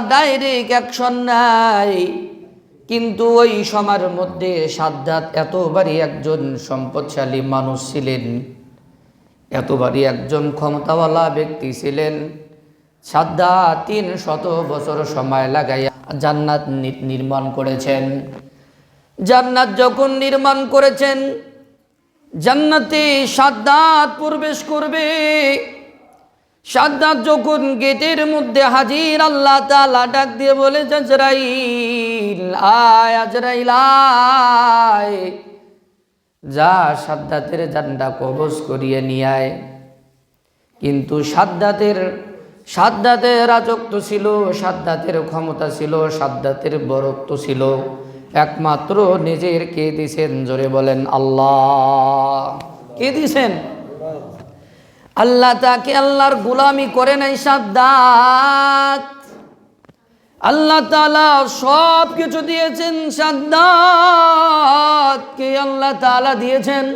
Direct action নাই। কিন্তু ওই সময়ের মধ্যে সাদ্দাত এতবারই একজন সম্পদশালী মানুষ ছিলেন, এতবারই একজন ক্ষমতাওয়ালা ব্যক্তি ছিলেন। সাদ্দাত তিন শত বছর সময় লাগাইয়া জান্নাত নির্মাণ করেছেন। জান্নাত যখন নির্মাণ করেছেন, জান্নাতে সাদ্দাত প্রবেশ করবে। সাদ্দাত যখন গেটের মধ্যে হাজির, আল্লাহ তাআলা ডাক দিয়ে বলে, আজরাইল, আয় আজরাইল যা সাদ্দাতের জান্ডা কবজ করিয়ে নিয়ে আয়। কিন্তু সাদ্দাতের সাদ্দাতের রাজত্ব ছিল, সাদ্দাতের ক্ষমতা ছিল, সাদ্দাতের বরত্ব ছিল। একমাত্র নিজের কে দিছেন? জোরে বলেন, আল্লাহ। কে দিছেন? আল্লাহ তাকে আল্লাহর গোলামি করে নাই সাদ্দাত। আল্লাহ তালা সব কিছু দিয়েছেন সাদ্দাতকে আল্লাহ তালা দিয়েছেন?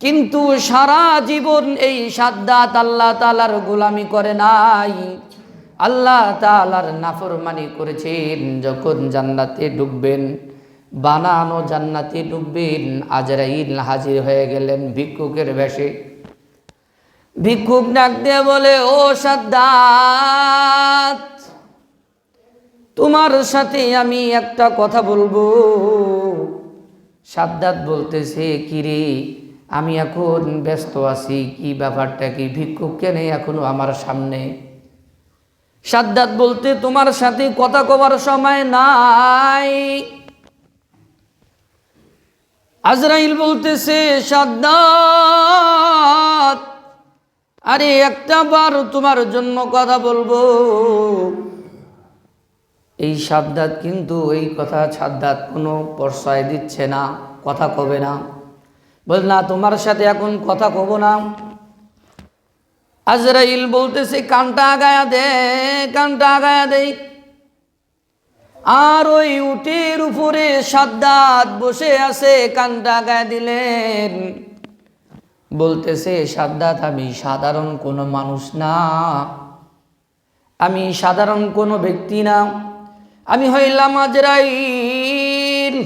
কিন্তু সারা জীবন এই সাদ্দাত আল্লাহ তালার গোলামি করে নাই। আল্লাহ তালার নাফরমানি করেছেন, যখন জান্নাতে ডুববেন, বানানো জান্নাতে ডুববেন, আজরাইল হাজির হয়ে গেলেন ভিক্ষুকের বেশে। ভিক্ষুক ডাক দিয়ে বলে, ও সাদ্দাত, তোমার সাথে আমি একটা কথা বলব। সাদ্দাত বলতেছে কিরে আমি এখন ব্যস্ত আছি, কি ব্যাপারটা, কি ভিক্ষুক কেন এখনও আমার সামনে? সাদ্দাত বলতে, তোমার সাথে কথা কবার সময় নাই। আজরাইল বলতেছে, সাদ্দাত আরে একটা বার তোমার জন্য কথা বলব। এই সাদ্দাত কিন্তু এই কথা সাদ্দাত কোনো প্রশ্রয় দিচ্ছে না, কথা কবে না। বল, না, তোমার সাথে এখন কথা কব না। আজরাইল বলতেছে, কানটা আগায়া দে, কানটা আগায়া দেই আর ওই উটের উপরে সাদ্দাত বসে আছে, কানটা আগায় দিলেন। বলতেছে, সাদ্দাত, আমি সাধারণ কোনো মানুষ না। আমি সাধারণ কোনো ব্যক্তি না। আমি হইলাম আজরাইল।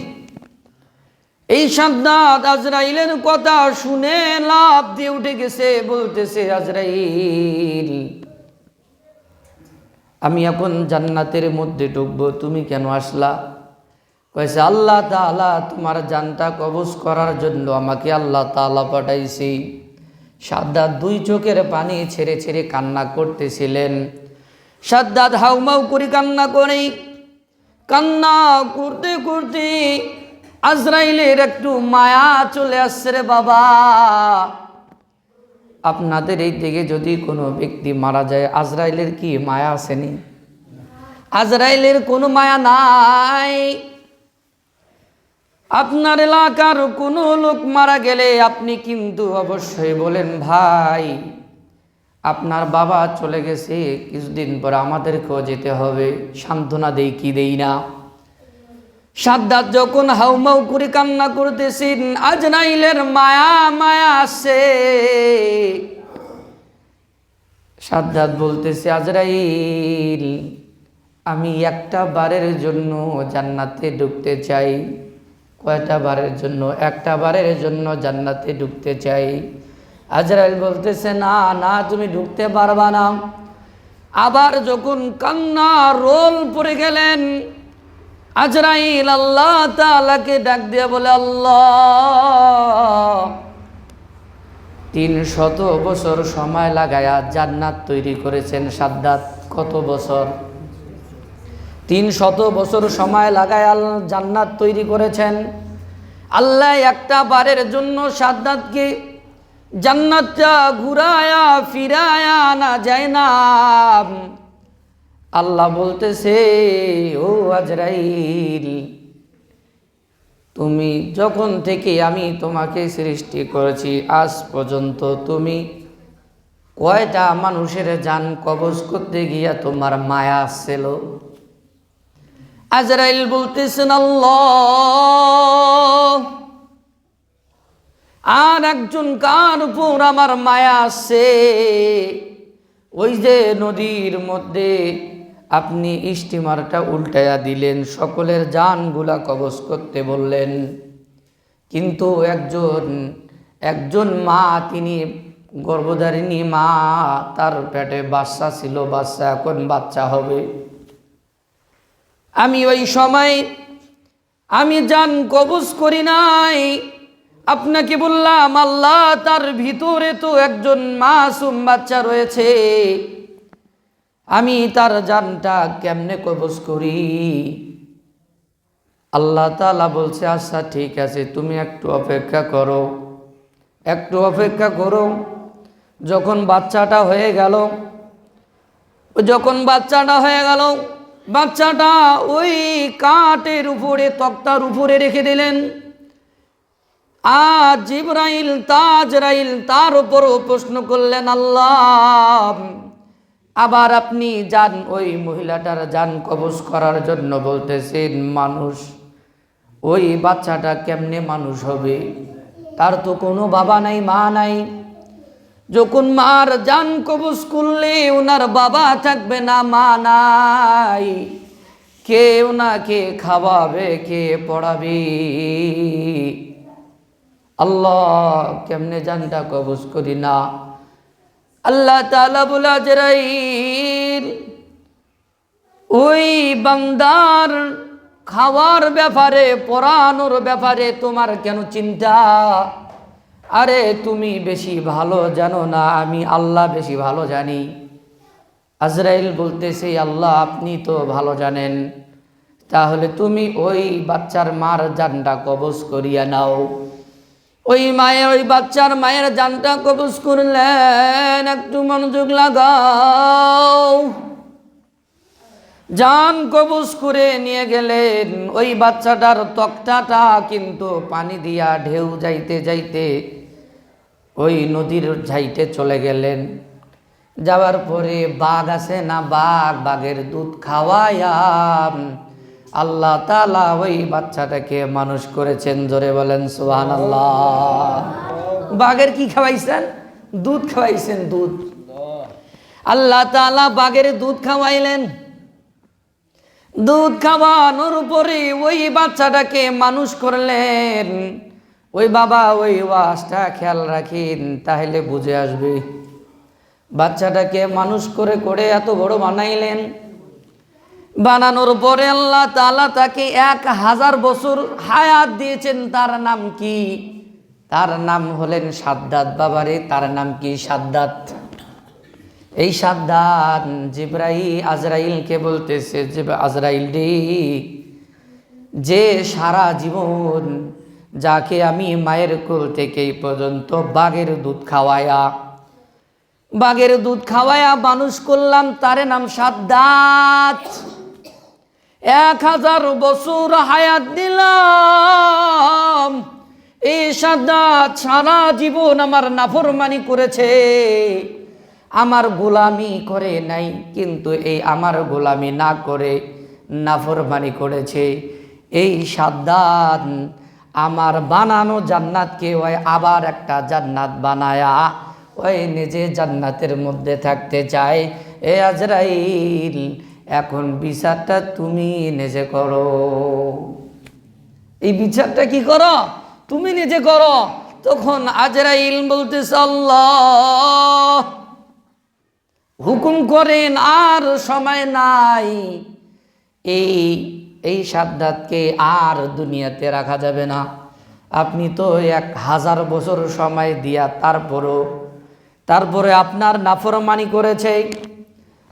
এই সাদ্দাত আজরাইলের কথা শুনে লাভ দিয়ে উঠে গেছে, বলতেছে, আজরাইল, আমি এখন জান্নাতের মধ্যে ঢুকবো, তুমি কেন আসলা? কয়েছে আল্লাহ তাআলা তোমার জানটা কবজ করার জন্য আমাকে আল্লাহ তাআলা পাঠাইছি সাদ্দাত দুই চোখের পানি ছেড়ে ছেড়ে কান্না করতেছিলেন। সাদ্দাত হাউমাউ করে কান্না করে। কান্না করতে করতে আজরাইলের একটু মায়া চলে আসছে রে বাবা। আপনাদের এই দিকে যদি কোনো ব্যক্তি মারা যায়, আজরাইলের কি মায়া আসেনি আজরাইলের কোনো মায়া নাই। আপনার এলাকার কোনো লোক মারা গেলে আপনি কিন্তু অবশ্যই বলেন, ভাই, আপনার বাবা চলে গেছে, কিছুদিন পর আমাদেরকেও যেতে হবে। সান্ত্বনা দেই কি দেই না? সাদ্দাত যখন হাউমাউ করে কান্না করতেছেন আজরাইলের মায়া মায়া আসে সাদ্দাত বলতেছে, আজরাইল, আমি একটা বারের জন্য জান্নাতে ঢুকতে চাই। কয়টা বারের জন্য? একটা বারের জন্য জান্নাতে ঢুকতে চাই। আজরাইল বলতেছে, না না, তুমি ঢুকতে পারবা না। আবার যখন কান্না রোল পড়ে গেলেন, আজরাইল আল্লাহ তালাকে ডাক দিয়ে বলে, আল্লাহ, তিন শত বছর সময় লাগায়া জান্নাত তৈরি করেছেন সাদ্দাত। কত বছর? তিন শত বছর সময় লাগায় আল জান্নাত তৈরি করেছেন। আল্লাহ একটা বারের জন্য সাদ্দাতকে জান্নাতটা ঘুরায়া, ফিরায়া না যায় না। আল্লাহ বলতেছে, ও আজরাইল, তুমি যখন থেকে আমি তোমাকে সৃষ্টি করেছি, আজ পর্যন্ত তুমি কয়টা মানুষের যান কবজ করতে গিয়া তোমার মায়া আসছিল আজরাইল বলতেছেন, আল্লাহ, আর একজন কার উপর আমার মায়া আছে? ওই যে নদীর মধ্যে আপনি স্টিমারটা উল্টাইয়া দিলেন, সকলের জানগুলা কবজ করতে বললেন। কিন্তু একজন একজন মা, তিনি গর্ভধারিণী মা, তার পেটে বাচ্চা ছিল, বাচ্চা এখন বাচ্চা হবে। আমি ওই সময়, আমি জান কবজ করি নাই। আপনাকে বললাম, আল্লাহ তার ভিতরে তো একজন মাসুম বাচ্চা রয়েছে। আমি তার জানটা কেমনে কবজ করি? আল্লাহ তালা বলছে আচ্ছা ঠিক আছে, তুমি একটু অপেক্ষা করো। একটু অপেক্ষা করো। যখন বাচ্চাটা হয়ে গেল, যখন বাচ্চাটা হয়ে গেল বাচ্চাটা ওই কাঠের উপরে, তক্তার উপরে রেখে দিলেন। আজ জিব্রাইল, তাজরাইল, তার উপরও প্রশ্ন করলেন, আল্লাহ, আবার আপনি যান ওই মহিলাটার যান কবজ করার জন্য বলতেছেন, মানুষ, ওই বাচ্চাটা কেমনে মানুষ হবে? তার তো কোনো বাবা নাই, মা নাই। যখন মার যান কবজ করলে ওনার বাবা থাকবে না, মা নাই। কে ওনাকে খাওয়াবে, কে পড়াবে? আল্লাহ কেমনে জানটা কবজ করি না? আল্লাহ তালা বলা জরাইল ওই বান্দার খাওয়ার ব্যাপারে, পড়ানোর ব্যাপারে তোমার কেন চিন্তা? আরে তুমি বেশি ভালো জানো না, আমি আল্লাহ বেশি ভালো জানি। আজরাইল বলতেছে, আল্লাহ, আপনি তো ভালো জানেন। তাহলে তুমি ওই বাচ্চার মার জানটা কবজ করিয়া নাও। ওই মায়ের, ওই বাচ্চার মায়ের জানটা কবজ করলেন, একটু মনোযোগ লাগাও। জান কবজ করে নিয়ে গেলেন, ওই বাচ্চাটার তক্তাটা কিন্তু পানি দিয়া ঢেউ যাইতে যাইতে ওই নদীর ঝাইতে চলে গেলেন। যাওয়ার পরে বাঘ আছে না বাঘ? বাঘের দুধ খাওয়ায়া আল্লাহ তালা ওই বাচ্চাটাকে মানুষ করেছেন, জোরে বলেন সুহান আল্লাহ বাঘের কি খাওয়াইছেন? দুধ খাওয়াইছেন, দুধ। আল্লাহ তালা বাঘের দুধ খাওয়াইলেন। দুধ খাওয়ানোর উপরে ওই বাচ্চাটাকে মানুষ করলেন। ওই বাবা, ওই ওয়াজটা খেয়াল রাখিন, তাহলে বুঝে আসবে। বাচ্চাটাকে মানুষ করে করে এত বড় বানাইলেন। বানানোর পরে আল্লাহ তালা তাকে এক হাজার বছর হায়াত দিয়েছেন। তার নাম কি? তার নাম হলেন সাদ্দাত বাবারে, তার নাম কি? সাদ্দাত। এই সাদ্দাত জিব্রাই আজরাইলকে বলতেছে যে আজরাইল যে সারা জীবন যাকে আমি মায়ের কোল থেকে পর্যন্ত বাঘের দুধ খাওয়ায়া। বাঘের দুধ খাওয়ায়া মানুষ করলাম, তারে নাম সাদ্দাত। এক হাজার বছর হায়াত দিলাম। এই সাদ্দাত সারা জীবন আমার নাফরমানি করেছে। আমার গোলামি করে নাই, কিন্তু এই আমার গোলামি না করে নাফরমানি করেছে। এই সাদ্দাত আমার বানানো জান্নাতকে ওই আবার একটা জান্নাত বানায়া ওই নিজে জান্নাতের মধ্যে থাকতে চায়। এ আজরাইল, এখন বিচারটা তুমি নিজে করো। এই বিচারটা কি করো? তুমি নিজে করো। তখন আজরাইল আল্লাহ, হুকুম করেন, আর সময় নাই। এই এই সাদ্দাতকে আর দুনিয়াতে রাখা যাবে না। আপনি তো এক হাজার বছর সময় দিয়া তারপরও, তারপরে আপনার নাফরমানি করেছে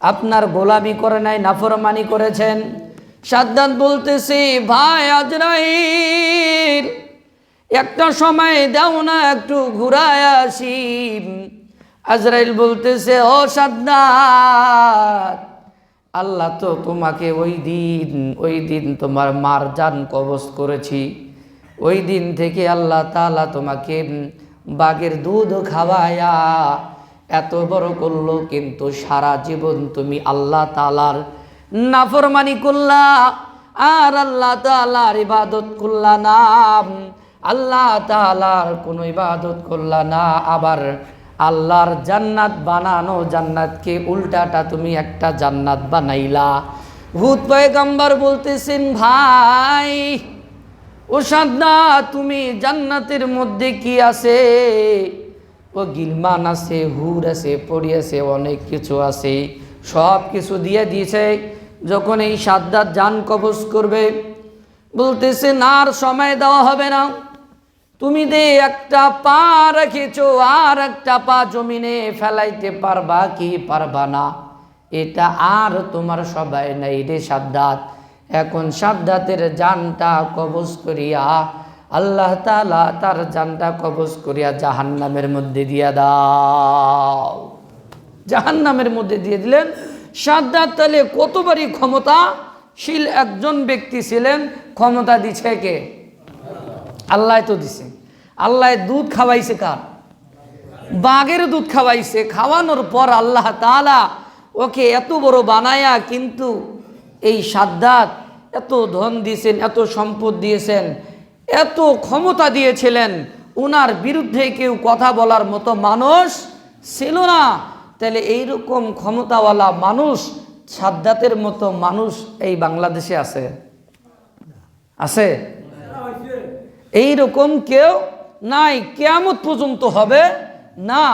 আপনার গোলামি করে নাই, নাফরমানি করেছেন। সাদ্দাত বলতেছে, ভাই আজরাইল, একটা সময় দাও না, একটু ঘুরায় আসি। আজরাইল বলতেছে, ও সাদ্দাত আল্লাহ তো তোমাকে ওই দিন ওই দিন তোমার মার যান কবজ করেছি। ওই দিন থেকে আল্লাহ তালা তোমাকে বাঘের দুধ খাওয়ায়া এত বড় করল, কিন্তু সারা জীবন তুমি আল্লাহ তালার নাফরমানি করলা, আর আল্লাহ তালার ইবাদত করলা না আল্লাহ তালার কোনো ইবাদত করলা না। আবার আল্লাহর জান্নাত বানানো জান্নাতকে উল্টাটা তুমি একটা জান্নাত বানাইলা। ভূত পয়গম্বর বলতেছেন, ভাই ও সাদনা তুমি জান্নাতের মধ্যে কি আছে? ও গিলমান আছে, হুর আছে, পড়ি আছে, অনেক কিছু আছে। সব কিছু দিয়ে দিয়েছে। যখন এই সাদ্দাত যান কবজ করবে বলতেছে আর সময় দেওয়া হবে না। তুমি দে একটা পা রেখেছো আর একটা পা জমিনে ফেলাইতে পারবা কি পারবা না? এটা আর তোমার সবাই নাই রে সাদ্দাত। এখন সাদ্দাতের জানটা কবজ করিয়া, আল্লাহ তালা তার জানটা কবজ করিয়া জাহান্নামের মধ্যে দিয়া দাও। জাহান্নামের মধ্যে দিয়ে দিলেন, সাদ্দাত তাহলে কতবারই ক্ষমতা ক্ষমতাশীল একজন ব্যক্তি ছিলেন? ক্ষমতা দিছে কে? আল্লাহ তো দিছে। আল্লাহ দুধ খাওয়াইছে কার? বাঘের দুধ খাওয়াইছে। খাওয়ানোর পর আল্লাহ তাআলা ওকে এত বড় বানায়া কিন্তু এই সাদ্দাত এত ধন দিয়েছেন, এত সম্পদ দিয়েছেন, এত ক্ষমতা দিয়েছিলেন। উনার বিরুদ্ধে কেউ কথা বলার মতো মানুষ ছিল না। তাহলে এইরকম ক্ষমতাওয়ালা মানুষ, সাদ্দাতের মতো মানুষ এই বাংলাদেশে আছে? আছে? এই রকম কেউ নাই কেয়ামত পর্যন্ত হবে না।